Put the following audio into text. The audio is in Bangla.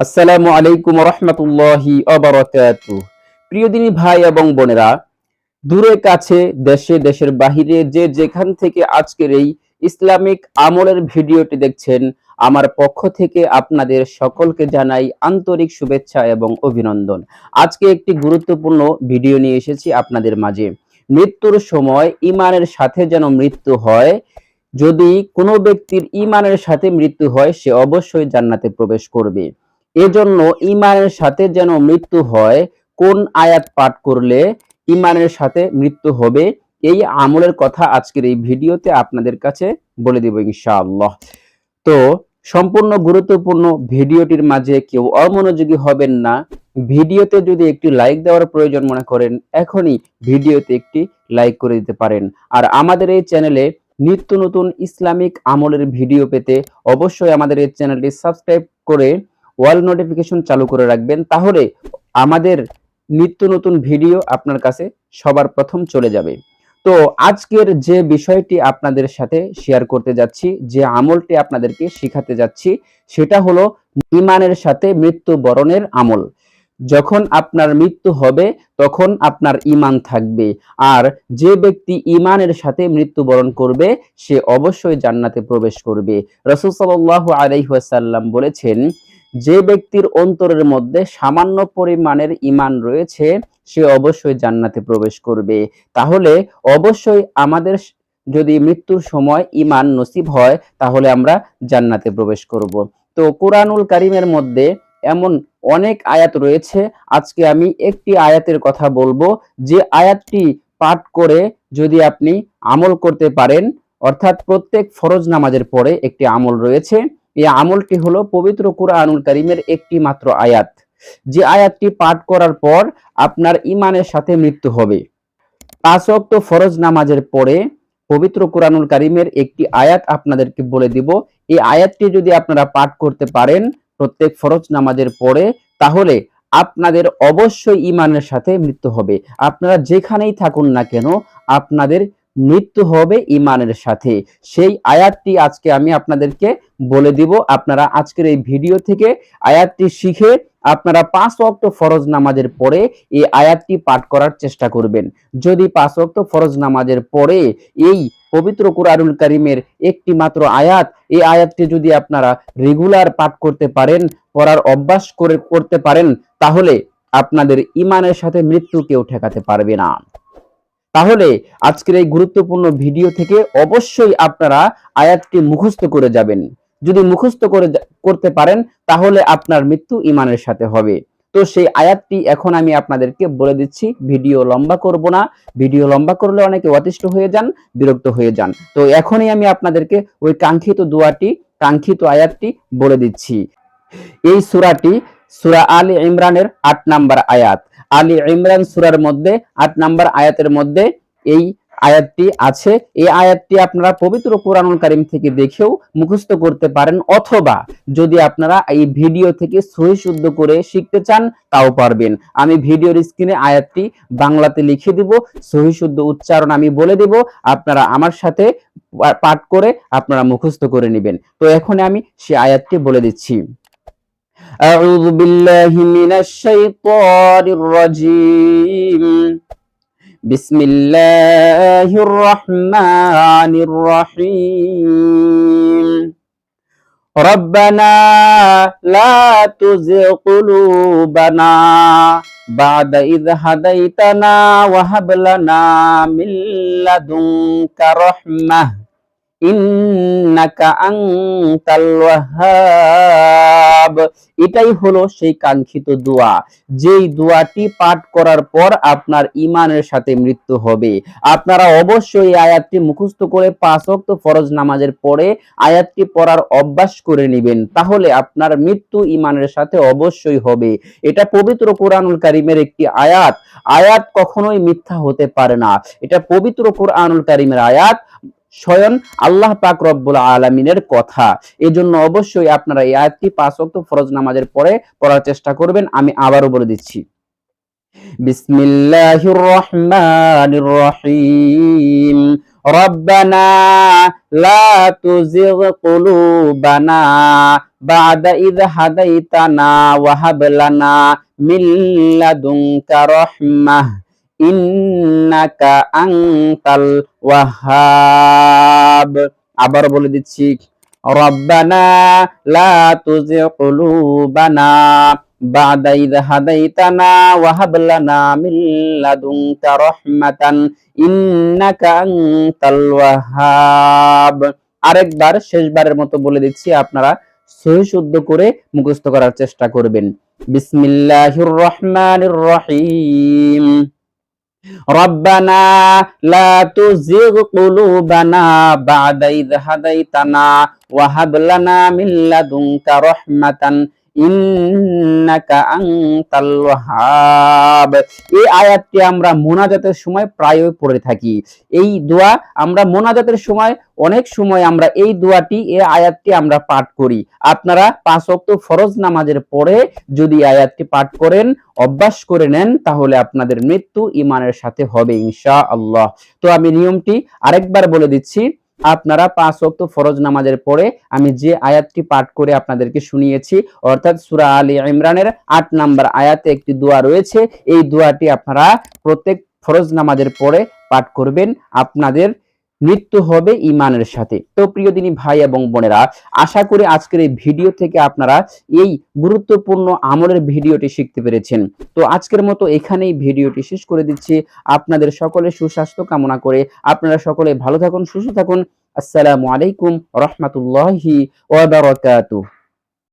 আসসালামু আলাইকুম রহমতুল্লাহি অবরকাতু প্রিয় দিনী ভাই এবং বোনেরা, দূরে কাছে, দেশে, দেশের বাহিরে যে যেখান থেকে আজকের এই ইসলামিক আমলের ভিডিওটি দেখছেন, আমার পক্ষ থেকে আপনাদের সকলকে জানাই আন্তরিক শুভেচ্ছা এবং অভিনন্দন। আজকে একটি গুরুত্বপূর্ণ ভিডিও নিয়ে এসেছি আপনাদের মাঝে। মৃত্যুর সময় ইমানের সাথে যেন মৃত্যু হয়, যদি কোনো ব্যক্তির ইমানের সাথে মৃত্যু হয়, সে অবশ্যই জান্নাতে প্রবেশ করবে। এজন্য ইমানের সাথে যেন মৃত্যু হয়, কোন আয়াত পাঠ করলে ইমানের সাথে মৃত্যু হবে, এই আমলের কথা আজকের এই ভিডিওতে আপনাদের কাছে বলে দিব ইনশাআল্লাহ। তো, সম্পূর্ণ গুরুত্বপূর্ণ ভিডিওটির মাঝে কেউ অমনোযোগী হবেন না, ভিডিওতে যদি একটি লাইক দেওয়ার প্রয়োজন মনে করেন, এখনই ভিডিওতে একটি লাইক করে দিতে পারেন। আর আমাদের এই চ্যানেলে নিত্য নতুন ইসলামিক আমলের ভিডিও পেতে অবশ্যই আমাদের এই চ্যানেলটি সাবস্ক্রাইব করে ওয়াল নোটিফিকেশন চালু করে রাখবেন, তাহলে আমাদের নিত্য নতুন ভিডিও আপনার কাছে সবার প্রথম চলে যাবে। তো আজকের যে বিষয়টি আপনাদের সাথে শেয়ার করতে যাচ্ছি, যে আমলটি আপনাদেরকে শিখাতে যাচ্ছি, সেটা হলো ইমানের সাথে মৃত্যু বরণের আমল। যখন আপনার মৃত্যু হবে, তখন আপনার ইমান থাকবে। আর যে ব্যক্তি ইমানের সাথে মৃত্যুবরণ করবে, সে অবশ্যই জান্নাতে প্রবেশ করবে। রসুল সাল্লাহ আলাইহাসাল্লাম বলেছেন যে ব্যক্তির অন্তরের মধ্যে সামান্য পরিমাণের ইমান রয়েছে, সে অবশ্যই জান্নাতে প্রবেশ করবে। তাহলে অবশ্যই আমাদের যদি মৃত্যুর সময় ইমান নসিব হয়, তাহলে আমরা জান্নাতে প্রবেশ করব। তো কোরআনুল কারিমের মধ্যে এমন অনেক আয়াত রয়েছে। আজকে আমি একটি আয়াতের কথা বলব। যে আয়াতটি পাঠ করে যদি আপনি আমল করতে পারেন, অর্থাৎ প্রত্যেক ফরজ নামাজের পরে একটি আমল রয়েছে এই আমলটি হলো পবিত্র কুরআনুল কারিমের একটি মাত্র আয়াত। যে আয়াতটি পাঠ করার পর আপনার ইমানের সাথে মৃত্যু হবে। পাঁচ ওয়াক্ত ফরজ নামাজের পরে পবিত্র কোরআনুল কারিমের একটি আয়াত আপনাদেরকে বলে দিব। এই আয়াতটি যদি আপনারা পাঠ করতে পারেন প্রত্যেক ফরজ নামাজের পরে, তাহলে আপনাদের অবশ্যই ইমানের সাথে মৃত্যু হবে। আপনারা যেখানেই থাকুন না কেন, আপনাদের মৃত্যু হবে ইমানের সাথে। সেই আয়াতটি আজকে আমি আপনাদেরকে বলে দিব। আপনারা আজকের এই ভিডিও থেকে আয়াতটি শিখে আপনারা পাঁচ ওয়াক্ত ফরজ নামাজের পরে এই আয়াতটি পাঠ করার চেষ্টা করবেন। যদি পাঁচ ওয়াক্ত ফরজ নামাজের পরে এই পবিত্র কুরআনুল কারিমের একটি মাত্র আয়াত, এই আয়াতটি যদি আপনারা রেগুলার পাঠ করতে পারেন, পড়ার অভ্যাস করে, করতে পারেন, তাহলে আপনাদের ইমানের সাথে মৃত্যু কেউ ঠেকাতে পারবে না। তাহলে আজকের এই গুরুত্বপূর্ণ ভিডিও থেকে অবশ্যই আপনারা আয়াতটি মুখস্থ করে যাবেন। যদি মুখস্থ করে করতে পারেন, তাহলে আপনার মৃত্যু ইমানের সাথে হবে। তো সেই আয়াতটি এখন আমি আপনাদেরকে বলে দিচ্ছি, ভিডিও লম্বা করব না। ভিডিও লম্বা করলে অনেকে অতিষ্ঠ হয়ে যান, বিরক্ত হয়ে যান। তো এখনই আমি আপনাদেরকে ওই কাঙ্ক্ষিত দোয়াটি, কাঙ্ক্ষিত আয়াতটি বলে দিচ্ছি। এই সুরাটি সুরা আলী ইমরানের আট নাম্বার আয়াত। আলী ইমরান সুরার মধ্যে আট নাম্বার আয়াতের মধ্যে এই আয়াতটি আছে। এই আয়াতটি আপনারা পবিত্র কোরআনুল কারিম থেকে দেখেও মুখস্থ করতে পারেন, অথবা যদি আপনারা এই ভিডিও থেকে সহি শুদ্ধ করে শিখতে চান, তাও পারবেন। আমি ভিডিওর স্ক্রিনে আয়াতটি বাংলাতে লিখে দিব, সহি শুদ্ধ উচ্চারণ আমি বলে দেব, আপনারা আমার সাথে পাঠ করে আপনারা মুখস্থ করে নেবেন। তো এখন আমি সে আয়াতটি বলে দিচ্ছি। أعوذ بالله من الشيطان الرجيم بسم الله الرحمن الرحيم ربنا لا تزغ قلوبنا بعد إذ هديتنا وهب لنا من لدنك رحمة إنك أنت الوهاب ওয়াহ্হাব এটাই হলো সেই কাঙ্ক্ষিত দোয়া। যেই দোয়াটি পাঠ করার পর আপনার ইমানের সাথে মৃত্যু হবে। আপনারা অবশ্যই আয়াতটি মুখস্থ করে পাঁচ ওয়াক্ত ফরজ নামাজের পরে আয়াতটি পড়ার অভ্যাস করে নেবেন। তাহলে আপনার মৃত্যু ইমানের সাথে অবশ্যই হবে। এটা পবিত্র কোরআনুল কারিমের একটি আয়াত। আয়াত কখনোই মিথ্যা হতে পারে না। এটা পবিত্র কোরআনুল কারিমের আয়াত। স্বয়ং আল্লাহ পাক রব্বুল আলমিনের কথা। এজন্য অবশ্যই আপনারা এই আয়াতটি পাঁচ ওয়াক্ত ফরজ নামাজের পরে পড়ার চেষ্টা করবেন। আমি আবারও বলে দিচ্ছি। বিসমিল্লাহির রহিম। লা তুজিগ কুলুবানা বাদা ইদ হাদাইতানা ওয়া হাব লানা মিন লাদুনকা রাহমাহ। ইন্নাকা আনতাল ওয়াহ্হাব আবার বলে দিচ্ছি, রব্বানা লা তুজিগ কুলুবানা বাদা হাদাইতানা ওয়া হাব লানা মিন লাদুনকা রাহমাতান। ইন্নাকা ওয়াহ্হাব আরেকবার, শেষবারের মতো বলে দিচ্ছি, আপনারা সহি শুদ্ধ করে মুখস্থ করার চেষ্টা করবেন। বিসমিল্লাহির রহমানির রহিম। ربنا لا تزغ قلوبنا بعد إذ هديتنا وهب لنا من لدنك رحمة এই আয়াতটি আমরা মোনাজাতের সময় প্রায়ই পড়ে থাকি। এই দোয়া আমরা মোনাজাতের সময়, অনেক সময় আমরা এই দোয়াটি, এই আয়াতটি আমরা পাঠ করি। আপনারা পাঁচ ওয়াক্ত ফরজ নামাজের পরে যদি আয়াতটি পাঠ করেন, অভ্যাস করে নেন, তাহলে আপনাদের মৃত্যু ইমানের সাথে হবে ইনশা আল্লাহ তো আমি নিয়মটি আরেকবার বলে দিচ্ছি। আপনারা পাঁচ ওয়াক্ত ফরজ নামাজের পরে আমি যে আয়াতটি পাঠ করে আপনাদেরকে শুনিয়েছি, অর্থাৎ সুরা আলী ইমরানের আট নাম্বার আয়াতে একটি দোয়া রয়েছে, এই দোয়াটি আপনারা প্রত্যেক ফরজ নামাজের পরে পাঠ করবেন। আপনাদের মৃত্যু হবে ইমানের সাথে। তো প্রিয় দিনী ভাই এবং বোনেরা, আশা করি আজকের এই ভিডিও থেকে আপনারা এই গুরুত্বপূর্ণ আমলের ভিডিওটি শিখতে পেরেছেন। তো আজকের মতো এখানেই ভিডিওটি শেষ করে দিচ্ছি। আপনাদের সকলের সুস্বাস্থ্য কামনা করে আপনারা সকলে ভালো থাকুন, সুস্থ থাকুন। আসসালামু আলাইকুম রহমতুল্লাহি ওয়া বারাকাতুহু।